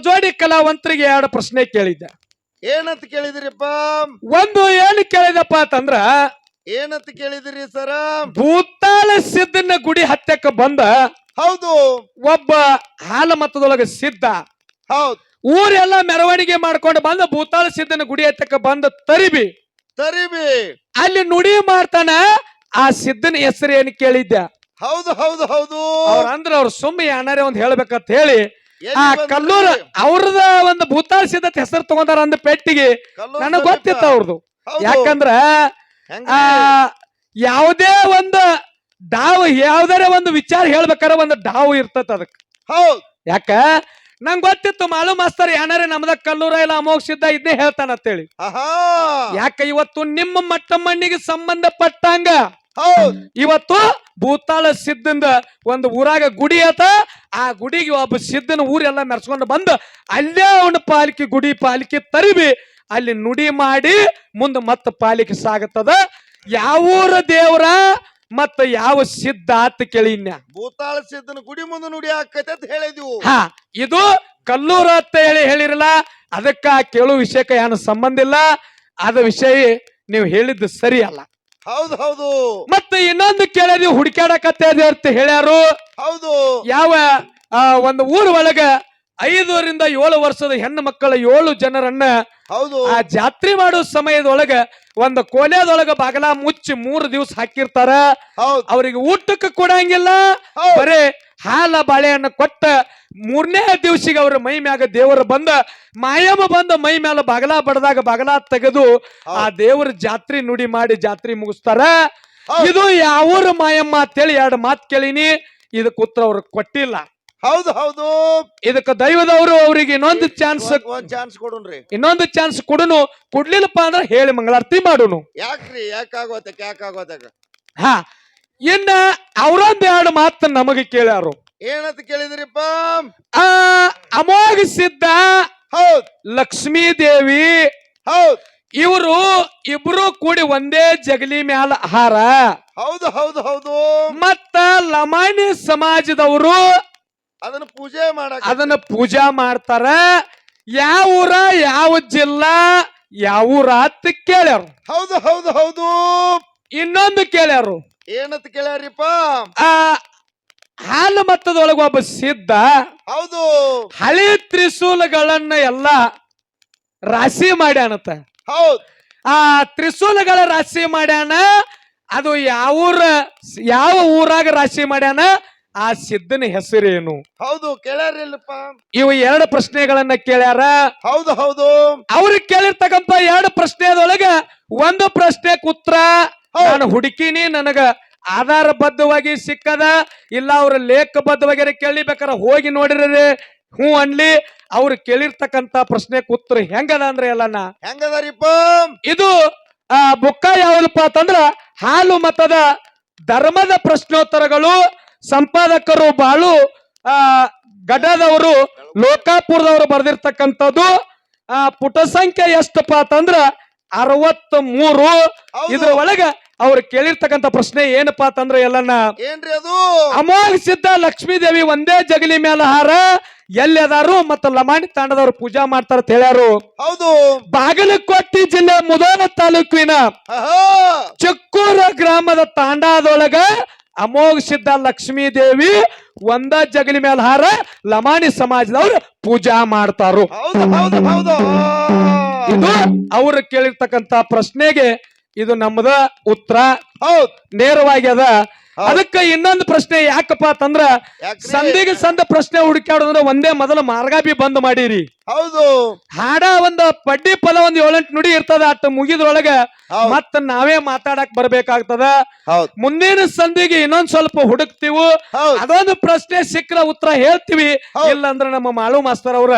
ಪರಜೋಡಿ ಕಲಾವಂತರಿಗೆ ಎರಡು ಪ್ರಶ್ನೆ ಕೇಳಿದ್ದೆ. ಏನಂತ ಕೇಳಿದಿರಿಪ್ಪ? ಒಂದು ಏನು ಕೇಳಿದಪ್ಪ ಅಂತಂದ್ರ ಏನಂತ ಕೇಳಿದಿರಿ ಸರ? ಭೂತಾಳ ಸಿದ್ಧನ ಗುಡಿ ಹತ್ಯಕ್ಕ ಬಂದ ಹೌದು. ಒಬ್ಬ ಹಾಲ ಮತದೊಳಗ ಸಿದ್ಧ. ಹೌದು. ಊರೆಲ್ಲ ಮೆರವಣಿಗೆ ಮಾಡ್ಕೊಂಡು ಬಂದ ಭೂತಾಳ ಸಿದ್ಧನ ಗುಡಿ ಹತ್ತಕ್ಕ ಬಂದ ತರಿಬಿ. ತರಿಬಿ. ಅಲ್ಲಿ ನುಡಿ ಮಾಡ್ತಾನ ಆ ಸಿದ್ಧನ ಹೆಸರು ಏನು ಕೇಳಿದ್ದೆ? ಹೌದು ಹೌದು ಹೌದು. ಅಂದ್ರೆ ಅವ್ರು ಸುಮ್ಮನೆ ಸುಮ್ಮ ಒಂದು ಹೇಳ್ಬೇಕಂತ ಹೇಳಿ ಆ ಕಲ್ಲೂರ್ ಅವ್ರದ ಒಂದು ಭೂತಾಳ ಸಿದ್ಧತೆ ಹೆಸರು ತಗೊಂಡಾರ ಅಂದ ಪೆಟ್ಟಿಗೆ. ನನಗ್ ಗೊತ್ತಿತ್ತು ಅವ್ರದ್ದು. ಯಾಕಂದ್ರ ಆ ಯಾವುದೇ ಒಂದು ಡಾವ್ ಯಾವ್ದಾರ ಒಂದು ವಿಚಾರ ಹೇಳ್ಬೇಕಾರ ಒಂದು ಡಾವ್ ಇರ್ತದ ಅದಕ್ ಹೌದ್. ಯಾಕ? ನಂಗ್ ಗೊತ್ತಿತ್ತು ಮಾಲು ಮಾಸ್ತರ್ ಏನಾರ ನಮ್ದ ಕಲ್ಲೂರ ಇಲ್ಲ ಅಮೋಘ ಸಿದ್ಧ ಇದನ್ನೇ ಹೇಳ್ತಾನ ಅಂತೇಳಿ ಯಾಕ ಇವತ್ತು ನಿಮ್ಮ ಮಟ್ಟ ಮಣ್ಣಿಗೆ ಸಂಬಂಧಪಟ್ಟಂಗ ಹೌದ್. ಇವತ್ತು ಭೂತಾಳ ಸಿದ್ಧಂದ ಒಂದು ಊರಾಗ ಗುಡಿ ಆತ ಆ ಗುಡಿಗೆ ಒಬ್ಬ ಸಿದ್ಧನ ಊರೆಲ್ಲ ಮೆರೆಸ್ಕೊಂಡು ಬಂದು ಅಲ್ಲೇ ಅವನ ಪಾಲಿಕೆ ಗುಡಿ ಪಾಲಿಕೆ ತರಿಬಿ ಅಲ್ಲಿ ನುಡಿ ಮಾಡಿ ಮುಂದೆ ಮತ್ತೆ ಪಾಲಿಕೆ ಸಾಗುತ್ತದ. ಯಾವೂರ ದೇವರ ಮತ್ತ ಯಾವ ಸಿದ್ಧ ಆತ ಕೇಳಿನ್ಯ ಭೂತಾಳ ಸಿದ್ಧನ ಗುಡಿ ಮುಂದೆ ನುಡಿ ಆಕತೆ ಅಂತ ಹೇಳಿದ್ವು. ಹಾ ಇದು ಕಲ್ಲೂರ ಅಂತ ಹೇಳಿ ಹೇಳಿರಲ್ಲ ಅದಕ್ಕ ಕೇಳೋ ವಿಷಯಕ್ಕೆ ಏನು ಸಂಬಂಧ ಇಲ್ಲ. ಅದ ವಿಷಯ ನೀವು ಹೇಳಿದ್ದು ಸರಿ ಅಲ್ಲ. ಹೌದು ಹೌದು. ಮತ್ತೆ ಇನ್ನೊಂದು ಕೇಳಿ ಹುಡುಕಾಡಕತ್ತೆ ಅಂತ ಹೇಳ್ಯಾರು. ಹೌದು. ಯಾವ ಆ, ಒಂದು ಊರ ಒಳಗ ಐದರಿಂದ ಏಳು ವರ್ಷದ ಹೆಣ್ಣು ಮಕ್ಕಳ ಏಳು ಜನರನ್ನ ಹೌದು. ಆ ಜಾತ್ರೆ ಮಾಡೋ ಸಮಯದೊಳಗ ಒಂದು ಕೋಲ್ಯದೊಳಗ ಬಾಗಲ ಮುಚ್ಚಿ ಮೂರು ದಿವಸ ಹಾಕಿರ್ತಾರ. ಹೌದ್. ಅವ್ರಿಗೆ ಊಟಕ್ಕೆ ಕೊಡಂಗಿಲ್ಲ. ಹೌದ್. ಬರೇ ಹಾಲ ಬಾಳೆಹಣ್ಣು ಕೊಟ್ಟ ಮೂರನೇ ದಿವಸಿಗೆ ಅವ್ರ ಮೈ ಮ್ಯಾಗ ದೇವರು ಬಂದ ಮಾಯಮ್ಮ ಬಂದ ಮೈ ಮ್ಯಾಲ ಬಾಗಲ ಬಡದಾಗ ಬಾಗಲ ತೆಗೆದು ಆ ದೇವರ ಜಾತ್ರೆ ನುಡಿ ಮಾಡಿ ಜಾತ್ರೆ ಮುಗಿಸ್ತಾರ. ಹೌದ್. ಇದು ಯಾವ ಮಾಯಮ್ಮ ಅಂತೇಳಿ ಎರಡು ಮಾತು ಕೇಳಿನಿ. ಇದಕ್ಕೆ ಉತ್ತರ ಅವ್ರಿಗೆ ಕೊಟ್ಟಿಲ್ಲ. ಹೌದು ಹೌದು. ಇದಕ್ಕೆ ದೈವದವರು ಅವರಿಗೆ ಇನ್ನೊಂದು ಚಾನ್ಸ್ ಒಂದ್- ಚಾನ್ಸ್ ಕೊಡುನ್ರಿ. ಇನ್ನೊಂದು ಚಾನ್ಸ್ ಕೊಡುನು. ಕೊಡ್ಲಿಲ್ಲಪ್ಪ ಅಂದ್ರೆ ಹೇಳಿ ಮಂಗಳಾರತಿ ಮಾಡುನು. ಯಾಕ್ರಿ ಯಾಕಾಗೋತಕ್ಕೆ ಆಗೋತಕ ಯಾಕ ಆಗೋತಕ ಹಾ ಇನ್ನ ಅವರೊಂದ್ ಎರಡು ಮಾತು ನಮಗೆ ಕೇಳ್ಯಾರು. ಏನಂತ ಕೇಳಿದ್ರಿಪ್ಪ? ಆ ಅಮೋಘ ಸಿದ್ಧ ಹೌದು. ಲಕ್ಷ್ಮೀ ದೇವಿ ಹೌದು. ಇವರು ಇಬ್ರು ಕೂಡಿ ಒಂದೇ ಜಗಲಿ ಮ್ಯಾಲ ಆಹಾರ ಹೌದು ಹೌದು ಹೌದು. ಮತ್ತ ಲಮಾಣಿ ಸಮಾಜದವರು ಅದನ್ನ ಪೂಜೆ ಮಾಡ ಅದನ್ನ ಪೂಜಾ ಮಾಡ್ತಾರ. ಯಾವ ಊರ ಯಾವ ಜಿಲ್ಲಾ ಯಾವ ಊರ ಅಂತ ಕೇಳ್ಯಾರು. ಹೌದು ಹೌದು ಹೌದು. ಇನ್ನೊಂದು ಕೇಳ್ಯಾರು. ಏನಂತ ಕೇಳ್ಯಾರಿಪ್ಪ? ಆ ಹಾಲು ಮತ್ತದೊಳಗ ಒಬ್ಬ ಸಿದ್ಧ ಹೌದು. ಹಳಿ ತ್ರಿಶೂಲಗಳನ್ನ ಎಲ್ಲ ರಾಶಿ ಮಾಡ್ಯಾನತ್ತ ಹೌದು. ಆ ತ್ರಿಶೂಲಗಳ ರಾಶಿ ಮಾಡ್ಯಾನ. ಅದು ಯಾವ ಊರ ಯಾವ ಊರಾಗ ರಾಶಿ ಮಾಡ್ಯಾನ? ಆ ಸಿದ್ಧನ ಹೆಸರೇನು? ಹೌದು ಕೇಳ್ಯಾರಿಲ್ಲಪ್ಪ. ಇವು ಎರಡು ಪ್ರಶ್ನೆಗಳನ್ನ ಕೇಳ್ಯಾರ. ಹೌದು ಹೌದು. ಅವ್ರಿಗೆ ಕೇಳಿರ್ತಕ್ಕಂತ ಎರಡು ಪ್ರಶ್ನೆದೊಳಗ ಒಂದು ಪ್ರಶ್ನೆ ಉತ್ತರ. ಹೌದ್. ನಾನು ಹುಡುಕಿನಿ ನನಗ. ಆಧಾರಬದ್ಧವಾಗಿ ಸಿಕ್ಕದ ಇಲ್ಲ ಅವ್ರ ಲೇಖಬದ್ಧವಾಗಿ ಕೇಳಿಬೇಕಾರ ಹೋಗಿ ನೋಡಿರಿ ಹ್ಞೂ ಅನ್ಲಿ. ಅವ್ರು ಕೇಳಿರ್ತಕ್ಕಂತ ಪ್ರಶ್ನೆ ಉತ್ತರ ಹೆಂಗದ ಅಂದ್ರೆ ಎಲ್ಲನ? ಹೆಂಗದಾರಿಪ್ಪ? ಇದು ಆ ಬುಕ್ಕ ಯಾವ್ದಪ್ಪ ಅಂತಂದ್ರ ಹಾಲು ಮತದ ಧರ್ಮದ ಪ್ರಶ್ನೋತ್ತರಗಳು ಸಂಪಾದಕರು ಬಾಳು ಆ ಗಡ್ಡದವರು ಲೋಕಾಪುರದವರು ಬರೆದಿರ್ತಕ್ಕಂಥದ್ದು ಆ ಪುಟ ಸಂಖ್ಯೆ ಎಷ್ಟಪ್ಪ ಅಂತಂದ್ರ ಅರವತ್ ಮೂರು. ಇದ್ರ ಒಳಗ ಅವ್ರು ಕೇಳಿರ್ತಕ್ಕಂಥ ಪ್ರಶ್ನೆ ಏನಪ್ಪಾ ಅಂತಂದ್ರೆ ಎಲ್ಲನ್ನ? ಏನ್ರಿ ಅದು? ಅಮೋಘ ಸಿದ್ಧ ಲಕ್ಷ್ಮೀ ದೇವಿ ಒಂದೇ ಜಗಲಿ ಮೇಲೆ ಹಾರ ಎಲ್ಲಿ ಅದಾರು ಮತ್ತ ಲಮಾಣಿ ತಾಂಡದವ್ರು ಪೂಜಾ ಮಾಡ್ತಾರ ಹೇಳ್ಯಾರು. ಹೌದು. ಬಾಗಲಕೋಟೆ ಜಿಲ್ಲೆ ಮುದೋನ ತಾಲೂಕಿನ. ಚಕ್ಕೂರ ಗ್ರಾಮದ ತಾಂಡಾದೊಳಗ ಅಮೋಘ ಸಿದ್ಧ ಲಕ್ಷ್ಮೀ ದೇವಿ ಒಂದ ಜಗಲಿ ಮೇಲೆ ಹಾರ ಲಮಾಣಿ ಸಮಾಜದವ್ರು ಪೂಜಾ ಮಾಡ್ತಾರು. ಇದು ಅವ್ರು ಕೇಳಿರ್ತಕ್ಕಂತ ಪ್ರಶ್ನೆಗೆ ಇದು ನಮ್ಮದ ಉತ್ತರ. ಹೌದ್. ನೇರವಾಗಿ ಅದ. ಅದಕ್ಕ ಇನ್ನೊಂದು ಪ್ರಶ್ನೆ ಯಾಕಪ್ಪ ಅಂತಂದ್ರ? ಸಂದಿಗೆ ಸಂದ ಪ್ರಶ್ನೆ ಹುಡುಕಾಡೋದ್ರ ಒಂದೇ ಮೊದಲ ಮಾರ್ಗಾಬಿ ಬಂದ್ ಮಾಡಿರಿ. ಹೌದು. ಹಾಡ ಒಂದು ಪಡ್ಡಿ ಪದ ಒಂದ್ ಏಳೆಂಟು ನುಡಿ ಇರ್ತದ ಅಟ್ ಮುಗಿದ್ರೊಳಗ ಮತ್ತ ನಾವೇ ಮಾತಾಡಕ್ ಬರ್ಬೇಕಾಗ್ತದ. ಮುಂದಿನ ಸಂದಿಗೆ ಇನ್ನೊಂದ್ ಸ್ವಲ್ಪ ಹುಡುಕ್ತಿವು. ಅದೊಂದು ಪ್ರಶ್ನೆ ಸಿಕ್ಕ ಉತ್ತರ ಹೇಳ್ತೀವಿ. ಇಲ್ಲ ಅಂದ್ರೆ ನಮ್ಮ ಮಾಳು ಮಾಸ್ತರ್ ಅವ್ರ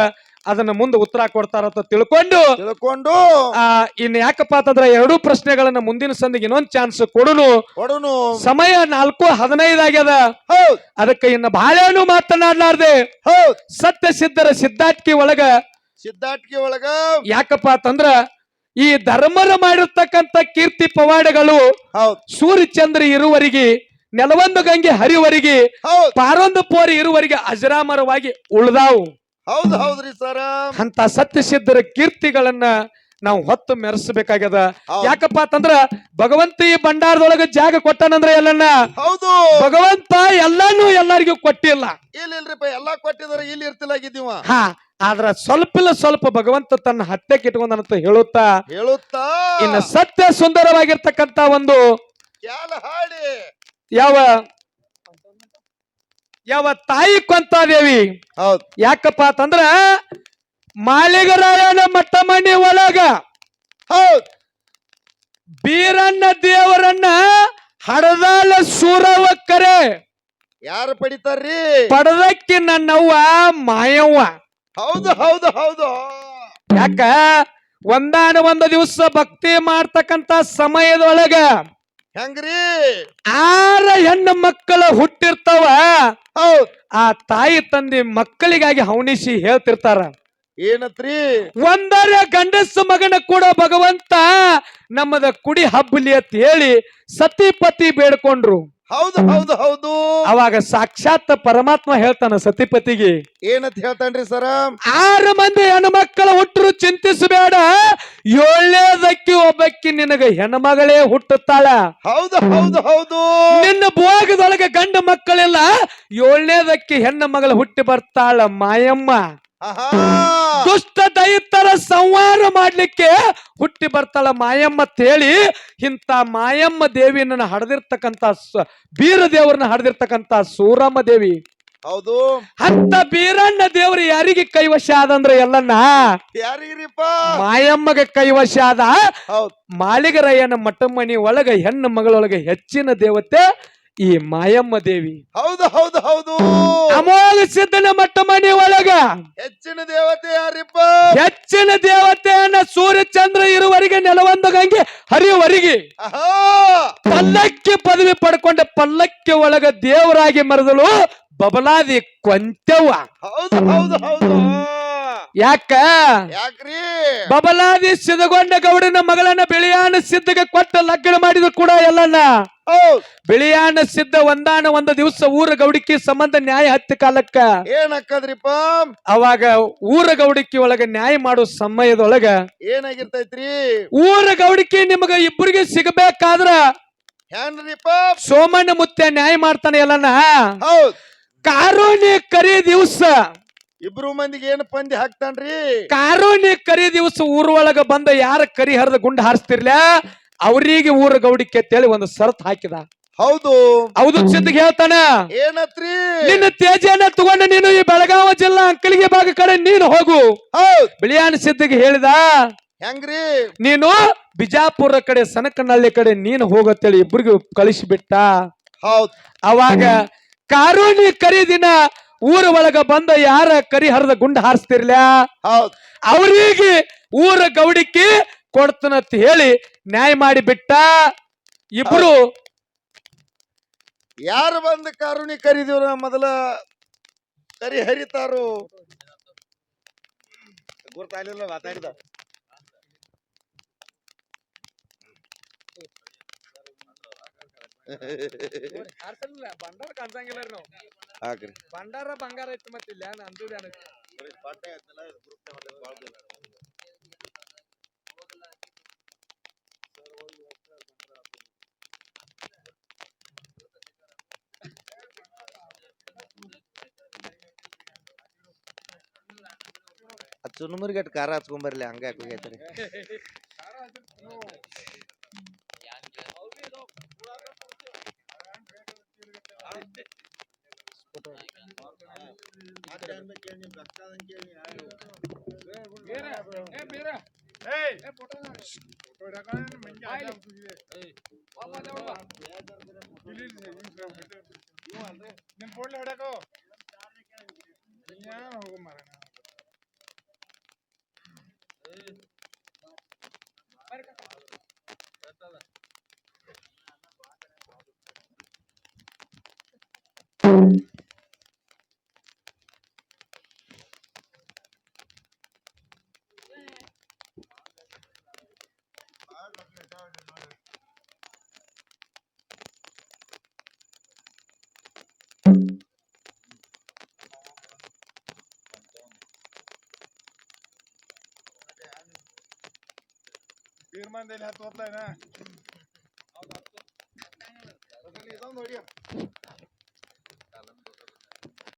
ಅದನ್ನ ಮುಂದೆ ಉತ್ತರ ಕೊಡ್ತಾರಂತ ತಿಳ್ಕೊಂಡು ತಿಳ್ಕೊಂಡು ಆ ಇನ್ ಯಾಕಪ್ಪ ಅಂತಂದ್ರೆ ಎರಡೂ ಪ್ರಶ್ನೆಗಳನ್ನ ಮುಂದಿನ ಸಂದಿಗೆ ಇನ್ನೊಂದ್ ಚಾನ್ಸ್ ಕೊಡುನು. ಕೊಡುನು. ಸಮಯ ನಾಲ್ಕು ಹದಿನೈದು ಆಗ್ಯದ. ಅದಕ್ಕೆ ಇನ್ನು ಬಾಳೆನು ಮಾತನಾಡ್ಲಾರ್ದೆ. ಸತ್ಯ ಸಿದ್ಧರ ಸಿದ್ಧಾಟ್ಕಿ ಒಳಗ ಸಿದ್ಧಾಟ್ಕಿ ಒಳಗ ಯಾಕಪ್ಪ ಅಂತಂದ್ರ ಈ ಧರ್ಮರ ಮಾಡಿರ್ತಕ್ಕಂತ ಕೀರ್ತಿ ಪವಾಡಗಳು ಸೂರ್ಯ ಸೂರ್ಯಚಂದ್ರ ಇರುವರಿಗೆ ನೆಲವೊಂದು ಗಂಗೆ ಹರಿವರಿಗೆ ಪಾರೊಂದು ಪೋರಿ ಇರುವರಿಗೆ ಅಜರಾಮರವಾಗಿ ಉಳ್ದಾವು. ಹೌದು ಹೌದ್ರಿ ಸರ. ಅಂತ ಸತ್ಯಸಿದ್ಧರ ಕೀರ್ತಿಗಳನ್ನ ನಾವು ಹೊತ್ತು ಮೆರೆಸಬೇಕಾಗ್ಯದ. ಯಾಕಪ್ಪ ಅಂತಂದ್ರ ಭಗವಂತ ಈ ಭಂಡಾರದೊಳಗ ಜಾಗ ಕೊಟ್ಟನಂದ್ರ ಎಲ್ಲನ್ನ? ಹೌದು. ಭಗವಂತ ಎಲ್ಲಾನು ಎಲ್ಲರಿಗೂ ಕೊಟ್ಟಿಲ್ಲ. ಇಲ್ಲ ಇಲ್ರಿಪ್ಪ ಎಲ್ಲಾ ಕೊಟ್ಟಿದಾರೆ ಇಲ್ಲಿ ಇರ್ತಿಲ್ಲಾಗಿದ್ದೀವ ಹಾ ಆದ್ರ ಸ್ವಲ್ಪ ಇಲ್ಲ ಸ್ವಲ್ಪ ಭಗವಂತ ತನ್ನ ಹತ್ಯೆಗೆ ಇಟ್ಕೊಂಡಂತ ಹೇಳುತ್ತಾ? ಹೇಳುತ್ತಾ? ಇನ್ನು ಸತ್ಯ ಸುಂದರವಾಗಿರ್ತಕ್ಕಂತ ಒಂದು ಯಾವ ಯಾವ ತಾಯಿ ಕೊಂತಾದೇವಿ? ಹೌದು. ಯಾಕಪ್ಪ ಅಂತಂದ್ರ ಮಾಳಿಗರಾಯನ ಮಟ್ಟ ಮನೆ ಒಳಗ ಹೌದು. ಬೀರಣ್ಣ ದೇವರನ್ನ ಹಡದಾಳ ಸೂರವ ಕರೆ. ಯಾರು ಪಡಿತಾರ್ರಿ? ಪಡದಕ್ಕೆ ನನ್ನವ್ವ ಮಾಯವ್ವ. ಹೌದು ಹೌದು ಹೌದು. ಯಾಕ? ಒಂದಾನ ಒಂದು ದಿವಸ ಭಕ್ತಿ ಮಾಡ್ತಕ್ಕಂತ ಸಮಯದೊಳಗ ಹೆಂಗ್ರಿ? ಆರ ಹೆಣ್ಣು ಮಕ್ಕಳು ಹುಟ್ಟಿರ್ತಾವ. ಹೌದ್. ಆ ತಾಯಿ ತಂದೆ ಮಕ್ಕಳಿಗಾಗಿ ಹವಣಿಸಿ ಹೇಳ್ತಿರ್ತಾರ. ಏನತ್ರಿ? ಒಂದರ ಗಂಡಸು ಮಗನ ಕೂಡ ಭಗವಂತ ನಮ್ಮದ ಕುಡಿ ಹಬ್ಬಲಿ ಅಂತ ಹೇಳಿ ಸತಿಪತಿ ಬೇಡ್ಕೊಂಡ್ರು. ಹೌದು ಹೌದು ಹೌದು. ಅವಾಗ ಸಾಕ್ಷಾತ್ ಪರಮಾತ್ಮ ಹೇಳ್ತಾನ ಸತಿಪತಿಗೆ. ಏನಂತ ಹೇಳ್ತಾನ್ರಿ ಸರ? ಆರು ಮಂದಿ ಹೆಣ್ಮಕ್ಕಳ ಹುಟ್ಟರು ಚಿಂತಿಸಬೇಡ. ಏಳನೇದಕ್ಕಿ ಒಬ್ಬಕ್ಕಿ ನಿನಗ ಹೆಣ್ಮಗಳೇ ಹುಟ್ಟುತ್ತಾಳ. ಹೌದು ಹೌದು ಹೌದು. ನಿನ್ನ ಭೋಗದೊಳಗೆ ಗಂಡ ಮಕ್ಕಳಿಲ್ಲ. ಏಳನೇದಕ್ಕಿ ಹೆಣ್ಣು ಮಗಳು ಹುಟ್ಟಿ ಬರ್ತಾಳ ಮಾಯಮ್ಮ. ದುಷ್ಟ ದೈತರ ಸಂಹಾರ ಮಾಡ್ಲಿಕ್ಕೆ ಹುಟ್ಟಿ ಬರ್ತಾಳ ಮಾಯಮ್ಮ ತೇಳಿ ಇಂತ ಮಾಯಮ್ಮ ದೇವಿಯನ್ನ ಹಡದಿರ್ತಕ್ಕಂತ ಬೀರ ದೇವರನ್ನ ಹಡದಿರ್ತಕ್ಕಂತ ಸೂರಮ್ಮ ದೇವಿ. ಹೌದು. ಅಂತ ಬೀರಣ್ಣ ದೇವರು ಯಾರಿಗೆ ಕೈವಶ ಆದಂದ್ರ ಎಲ್ಲನ್ನ? ಯಾರಿಗಿರಿಪ್ಪ? ಮಾಯಮ್ಮಗೆ ಕೈವಶ ಆದ ಮಾಲಿಗರಯ್ಯನ ಮಠಮಣಿ ಒಳಗ ಹೆಣ್ಣು ಮಗಳೊಳಗೆ ಹೆಚ್ಚಿನ ದೇವತೆ ಈ ಮಾಯಮ್ಮ ದೇವಿ. ಹೌದು ಹೌದು ಹೌದು. ಅಮೋಘ ಸಿದ್ಧನ ಮಠಮಣಿ ಒಳಗ. ಹೆಚ್ಚಿನ ದೇವತೆ ಯಾರಿಪ್ಪ? ಹೆಚ್ಚಿನ ದೇವತೆಯನ್ನ ಸೂರ್ಯ ಚಂದ್ರ ಇರುವರೆಗೆ ನೆಲವೊಂದು ಗಂಗೆ ಹರಿಯುವರೆಗೆ. ಪಲ್ಲಕ್ಕಿ ಪದವಿ ಪಡ್ಕೊಂಡ ಪಲ್ಲಕ್ಕಿ ಒಳಗ ದೇವರಾಗಿ ಮರೆದಳು. ಬಬಲಾದಿ ಕೊಂತೆವ್ವ ಹೌದು ಹೌದು ಹೌದು. ಯಾಕ? ಯಾಕ್ರಿ? ಬಬಲಾದಿ ಸಿದ್ಧಗೊಂಡ ಗೌಡನ ಮಗಳನ್ನ ಬಿಳಿಯಾನ ಸಿದ್ಧಗೆ ಕೊಟ್ಟ ಲಗ್ನ ಮಾಡಿದ್ರು ಕೂಡ ಎಲ್ಲನ್ನ. ಹೌದ್. ಬಿಳಿಯಾನ ಸಿದ್ಧ ಒಂದಾನ ಒಂದು ದಿವಸ ಊರ ಗೌಡಿಕಿ ಸಂಬಂಧ ನ್ಯಾಯ ಹತ್ತ ಕಾಲಕ್ಕ. ಏನ್ ಹಾಕದ್ರಿಪ್ಪ ಅವಾಗ ಊರ ಗೌಡಿಕಿ ಒಳಗ ನ್ಯಾಯ ಮಾಡೋ ಸಮಯದೊಳಗ ಏನಾಗಿರ್ತೈತ್ರಿ? ಊರ ಗೌಡಿಕಿ ನಿಮಗ ಇಬ್ಬರಿಗೆ ಸಿಗಬೇಕಾದ್ರ ಸೋಮಣ್ಣ ಮುತ್ತೆ ನ್ಯಾಯ ಮಾಡ್ತಾನೆ ಎಲ್ಲನ ಹೌದ್. ಕಾರುಣಿ ಕರಿ ದಿವಸ. ಇಬ್ರು ಮಂದಿಗೆ ಏನ್ ಪಂದ್ಯ ಹಾಕ್ತಾನ್ರಿ? ಕಾರೋನಿ ಕರಿ ದಿವಸ ಊರ್ ಒಳಗ ಬಂದ ಯಾರ ಕರಿ ಹರಿದ ಗುಂಡ ಹಾರಿಸ್ತಿರ್ಲ? ಅವರಿಗೆ ಊರ ಗೌಡಿಕೆ ಅಂತೇಳಿ ಒಂದು ಸರತ್ ಹಾಕಿದ. ಹೌದು. ಹೌದು ಸಿದ್ಧಿಗೆ ಹೇಳ್ತಾನ. ಏನತ್ರಿ? ನಿನ್ನ ತೇಜನ ತಗೊಂಡು ನೀನು ಈ ಬೆಳಗಾವ ಜಿಲ್ಲಾ ಅಂಕಲಿಗೆ ಭಾಗ ಕಡೆ ನೀನು ಹೋಗು. ಹೌದ್. ಬಿಳಿಯಾನ ಸಿದ್ಧಿಗೆ ಹೇಳಿದ ಹೆಂಗ್ರಿ? ನೀನು ಬಿಜಾಪುರ ಕಡೆ ಸನಕನಹಳ್ಳಿ ಕಡೆ ನೀನು ಹೋಗತ್ತೇಳಿ ಇಬ್ಬರಿಗೂ ಕಳಿಸಿಬಿಟ್ಟ. ಹೌದ್. ಅವಾಗ ಕಾರುಣಿ ಕರಿ ದಿನ ಊರ ಒಳಗ ಬಂದ ಯಾರ ಕರಿ ಹರಿದ ಗುಂಡ ಹಾರಿಸ್ತಿರ್ಲ? ಹೌದ್. ಅವರಿಗೆ ಊರ ಗೌಡಿಕ್ಕಿ ಕೊಡ್ತನಂತ ಹೇಳಿ ನ್ಯಾಯ ಮಾಡಿ ಬಿಟ್ಟ. ಇಬ್ರು ಯಾರು ಬಂದ ಕಾರುಣಿ ಕರಿದಿವ್ರ ಮೊದಲ ಕರಿ ಹರಿತಾರು? ಗುರ್ತಾಗಲಿಲ್ಲ ಮಾತಾಡಿದ. ಹಾಕ್ರಿ ಬಂಡಾರ ಬಂಗಾರ ಐತಿ ಮತ್ತಿಲ್ಲ ಚುನುಮುರಿಗಟ್ ಖಾರ ಹಚ್ಕೊಂಬರ್ಲಿ ಹಂಗ ಯಾಕೆ నేను పోట్లు హడాకో ಹೋಗು ಮಾರಣ Thank you. निर्माण द्यायला हात वापलाय ना जाऊन